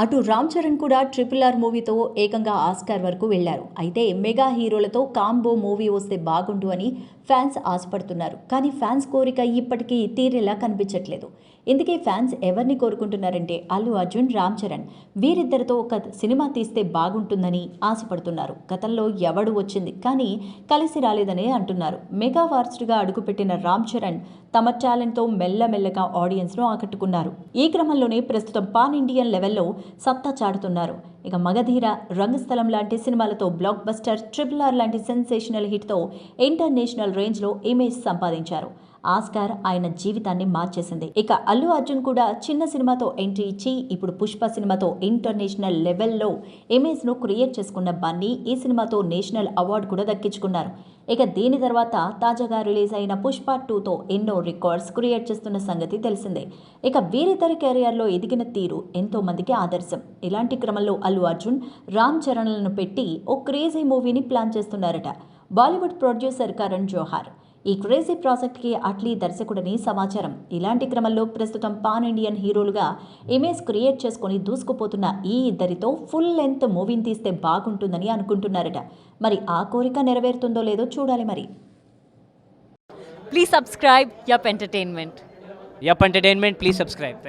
అటు రామ్ చరణ్ కూడా triple R మూవీతో ఏకంగా ఆస్కార్ వరకు వెళ్ళారు అయితే మెగా హీరోలతో కాంబో మూవీ వస్తే బాగుండు అని ఫ్యాన్స్ ఆశపడుతున్నారు. కానీ ఫ్యాన్స్ కోరిక ఇప్పటికీ తీరేలా కనిపించట్లేదు. ఇందుకే ఫ్యాన్స్ ఎవరిని కోరుకుంటున్నారంటే అల్లు అర్జున్ రామ్ చరణ్. వీరిద్దరితో ఒక సినిమా తీస్తే బాగుంటుందని ఆశపడుతున్నారు. గతంలో ఎవడు వచ్చింది? కానీ కలిసి రాలేదని అంటున్నారు. మెగా వార్స్డ్గా అడుగుపెట్టిన రామ్ చరణ్ తమ టాలెంట్తో మెల్లమెల్లగా ఆడియన్స్ను ఆకట్టుకున్నారు. ఈ క్రమంలోనే ప్రస్తుతం పాన్ ఇండియన్ లెవెల్లో సత్తా చాటుతున్నారు. ఇక మగధీర రంగస్థలం లాంటి సినిమాలతో బ్లాక్ బస్టర్ ట్రిపుల్ ఆర్ లాంటి సెన్సేషనల్ హిట్తో ఇంటర్నేషనల్ రేంజ్లో ఇమేజ్ సంపాదించారు. ఆస్కార్ ఆయన జీవితాన్ని మార్చేసింది. ఇక అల్లు అర్జున్ కూడా చిన్న సినిమాతో ఎంట్రీ ఇచ్చి ఇప్పుడు పుష్ప సినిమాతో ఇంటర్నేషనల్ లెవెల్లో ఇమేజ్ను క్రియేట్ చేసుకున్న బన్నీ ఈ సినిమాతో నేషనల్ అవార్డు కూడా దక్కించుకున్నారు. ఇక దీని తర్వాత తాజాగా రిలీజ్ అయిన పుష్ప టూతో ఎన్నో రికార్డ్స్ క్రియేట్ చేస్తున్న సంగతి తెలిసిందే. ఇక వీరిద్దరి కెరియర్లో ఎదిగిన తీరు ఎంతో మందికి ఆదర్శం. ఇలాంటి క్రమంలో అల్లు అర్జున్ రామ్ చరణ్లను పెట్టి ఓ క్రేజీ మూవీని ప్లాన్ చేస్తున్నారట. Bollywood producer Karan Johar. ఈ క్రేజీ ప్రాజెక్ట్కి అట్లీ దర్శకుడని సమాచారం ఇలాంటి క్రమంలో ప్రస్తుతం పాన్ ఇండియన్ హీరోలుగా ఇమేజ్ క్రియేట్ చేసుకొని దూసుకుపోతున్న ఈ ఇద్దరితో ఫుల్ లెంత్ మూవీని తీస్తే బాగుంటుందని అనుకుంటున్నారట మరి ఆ కోరిక నెరవేరుతుందో లేదో చూడాలి మరి subscribe Yup Entertainment. Yup Entertainment, please subscribe. Thank you.